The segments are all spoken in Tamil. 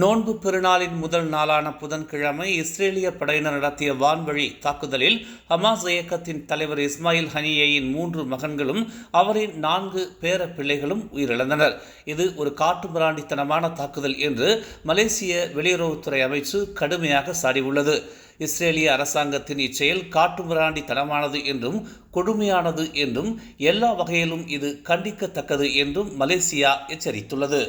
நோன்பு பெருநாளின் முதல் நாளான புதன்கிழமை இஸ்ரேலிய படையினர் நடத்திய வான்வழி தாக்குதலில் ஹமாஸ் இயக்கத்தின் தலைவர் இஸ்மாயில் ஹனியேயின் மூன்று மகன்களும் அவரின் நான்கு பேர பிள்ளைகளும் உயிரிழந்தனர். இது ஒரு காட்டுமிராண்டித்தனமான தாக்குதல் என்று மலேசிய வெளியுறவுத்துறை அமைச்சு கடுமையாக சாடியுள்ளது. இஸ்ரேலிய அரசாங்கத்தின் இச்செயல் காட்டுமிராண்டித்தனமானது என்றும் கொடுமையானது என்றும் எல்லா வகையிலும் இது கண்டிக்கத்தக்கது என்றும் மலேசியா எச்சரித்துள்ளது.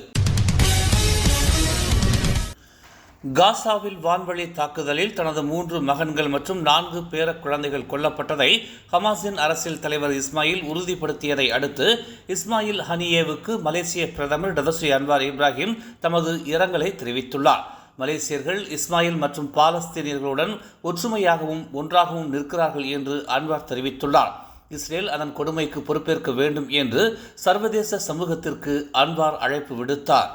காசாவில் வான்வழி தாக்குதலில் தனது மூன்று மகன்கள் மற்றும் நான்கு பேர குழந்தைகள் கொல்லப்பட்டதை ஹமாஸின் அரசியல் தலைவர் இஸ்மாயில் உறுதிப்படுத்தியதை அடுத்து இஸ்மாயில் ஹனியேவுக்கு மலேசிய பிரதமர் டதஸ்ரீ அன்வார் இப்ராஹிம் தமது இரங்கலை தெரிவித்துள்ளார். மலேசியர்கள் இஸ்மாயில் மற்றும் பாலஸ்தீனியர்களுடன் ஒற்றுமையாகவும் ஒன்றாகவும் நிற்கிறார்கள் என்று அன்வார் தெரிவித்துள்ளார். இஸ்ரேல் அதன் கொடுமைக்கு பொறுப்பேற்க வேண்டும் என்று சர்வதேச சமூகத்திற்கு அன்வார் அழைப்பு விடுத்தார்.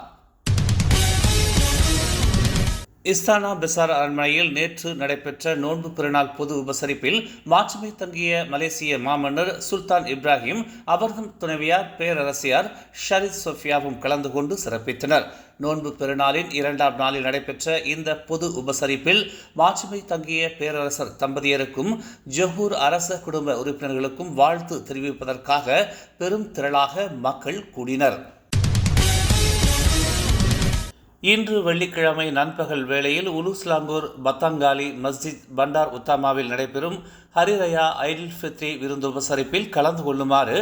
இஸ்தானா பிசார் அரண்மனையில் நேற்று நடைபெற்ற நோன்பு பெருநாள் பொது உபசரிப்பில் மாட்சிமை தங்கிய மலேசிய மாமன்னர் சுல்தான் இப்ராஹிம் அவர்தம் துணைவியார் பேரரசியார் ஷரீத் சோஃபியாவும் கலந்து கொண்டு சிறப்பித்தனர். நோன்பு பெருநாளின் இரண்டாம் நாளில் நடைபெற்ற இந்த பொது உபசரிப்பில் மாட்சிமை தங்கிய பேரரசர் தம்பதியருக்கும் ஜொஹூர் அரச குடும்ப உறுப்பினர்களுக்கும் வாழ்த்து தெரிவிப்பதற்காக பெரும் திரளாக மக்கள் கூடினர். இன்று வெள்ளிக்கிழமை நண்பகல் வேளையில் உலுஸ்லாங்கூர் பத்தங்காலி மஸ்ஜித் பண்டார் உத்தாமாவில் நடைபெறும் ஹரிரயா ஐடில் ஃபித்ரி விருந்துபசரிப்பில் கலந்து கொள்ளுமாறு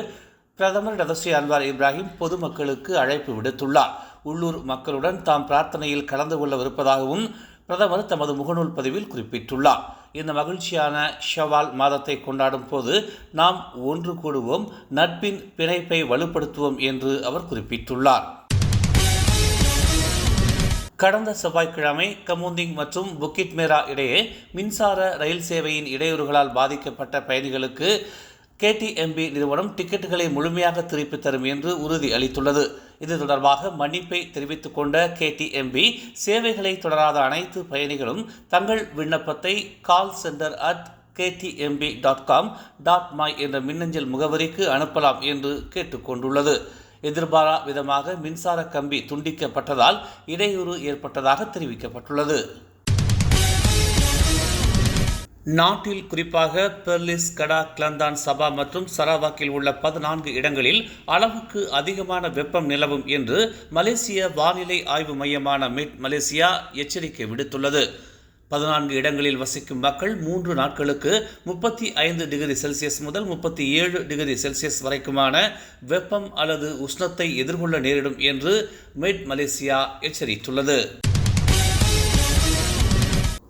பிரதமர் டதஸ்ரீ அன்வார் இப்ராஹிம் பொதுமக்களுக்கு அழைப்பு விடுத்துள்ளார். உள்ளூர் மக்களுடன் தாம் பிரார்த்தனையில் கலந்து கொள்ளவிருப்பதாகவும் பிரதமர் தமது முகநூல் பதிவில் குறிப்பிட்டுள்ளார். இந்த மகிழ்ச்சியான ஷவால் மாதத்தை கொண்டாடும் போது நாம் ஒன்று கூடுவோம் நட்பின் பிணைப்பை வலுப்படுத்துவோம் என்று அவர் குறிப்பிட்டுள்ளார். கடந்த செவ்வாய்க்கிழமை கமுந்திங் மற்றும் புக்கிட் மேரா இடையே மின்சார ரயில் சேவையின் இடையூறுகளால் பாதிக்கப்பட்ட பயணிகளுக்கு கேடிஎம்பி நிறுவனம் டிக்கெட்டுகளை முழுமையாக திருப்பித் தரும் என்று உறுதி அளித்துள்ளது. இது தொடர்பாக மன்னிப்பை தெரிவித்துக் கொண்ட கேடிஎம்பி சேவைகளை தொடராத அனைத்து பயணிகளும் தங்கள் விண்ணப்பத்தை call center at KTMB dot com dot my என்ற மின்னஞ்சல் முகவரிக்கு அனுப்பலாம் என்று கேட்டுக்கொண்டுள்ளது எதிர்பாரா விதமாக மின்சார கம்பி துண்டிக்கப்பட்டதால் இடையூறு ஏற்பட்டதாக தெரிவிக்கப்பட்டுள்ளது. நாட்டில் குறிப்பாக பெர்லிஸ் கடா கிளந்தான் சபா மற்றும் சராவாக்கில் உள்ள பதினான்கு இடங்களில் அளவுக்கு அதிகமான வெப்பம் நிலவும் என்று மலேசிய வானிலை ஆய்வு மையமான மிட் மலேசியா எச்சரிக்கை விடுத்துள்ளது. பதினான்கு இடங்களில் வசிக்கும் மக்கள் மூன்று நாட்களுக்கு முப்பத்தி ஐந்து டிகிரி செல்சியஸ் முதல் முப்பத்தி ஏழு டிகிரி செல்சியஸ் வரைக்குமான வெப்பம் அல்லது உஷ்ணத்தை எதிர்கொள்ள நேரிடும் என்று மெட் மலேசியா எச்சரித்துள்ளது.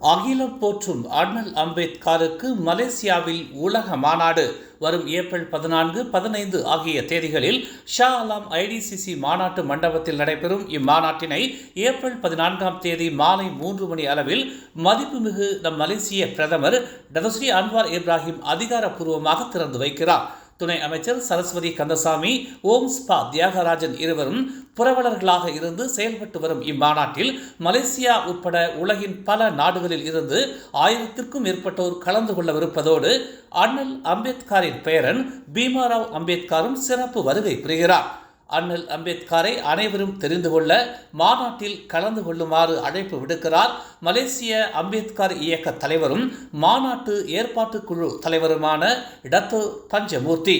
அகிலம் போற்றும் அண்ணல் அம்பேத்கருக்கு மலேசியாவில் உலக மாநாடு. வரும் ஏப்ரல் பதினான்கு பதினைந்து ஆகிய தேதிகளில் ஷா அலாம் ஐடிசிசி மாநாட்டு மண்டபத்தில் நடைபெறும். இம்மாநாட்டினை ஏப்ரல் பதினான்காம் தேதி மாலை மூன்று மணி அளவில் மதிப்புமிகு நம் மலேசிய பிரதமர் டதஸ்ரீ அன்வார் இப்ராஹிம் அதிகாரப்பூர்வமாக திறந்து வைக்கிறார். துணை அமைச்சர் சரஸ்வதி கந்தசாமி ஓம் ஸ்பா தியாகராஜன் இருவரும் புரவலர்களாக இருந்து செயல்பட்டு வரும் இம்மாநாட்டில் மலேசியா உட்பட உலகின் பல நாடுகளில் இருந்து ஆயிரத்திற்கும் மேற்பட்டோர் கலந்து கொள்ளவிருப்பதோடு அண்ணல் அம்பேத்கரின் பெயரன் பீமாராவ் அம்பேத்கரும் சிறப்பு வருகை புரிகிறார். அண்ணல் அம்பேத்கரை அனைவரும் தெரிந்து கொள்ள மாநாட்டில் கலந்து கொள்ளுமாறு அழைப்பு விடுக்கிறார். மலேசிய அம்பேத்கர் இயக்க தலைவரும் மாநாட்டு ஏற்பாட்டு குழு தலைவருமான டத்து பஞ்சமூர்த்தி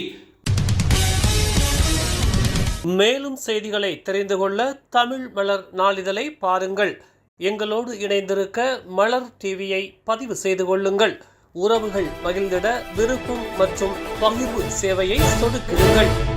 மேலும் செய்திகளை தெரிந்து கொள்ள தமிழ் மலர் நாளிதழை பாருங்கள். எங்களோடு இணைந்திருக்க மலர் டிவியை பதிவு செய்து கொள்ளுங்கள். உறவுகள் மகிழ்ந்திட விருப்பம் மற்றும் பகிர்வு சேவையை சொடுக்கிடுங்கள்.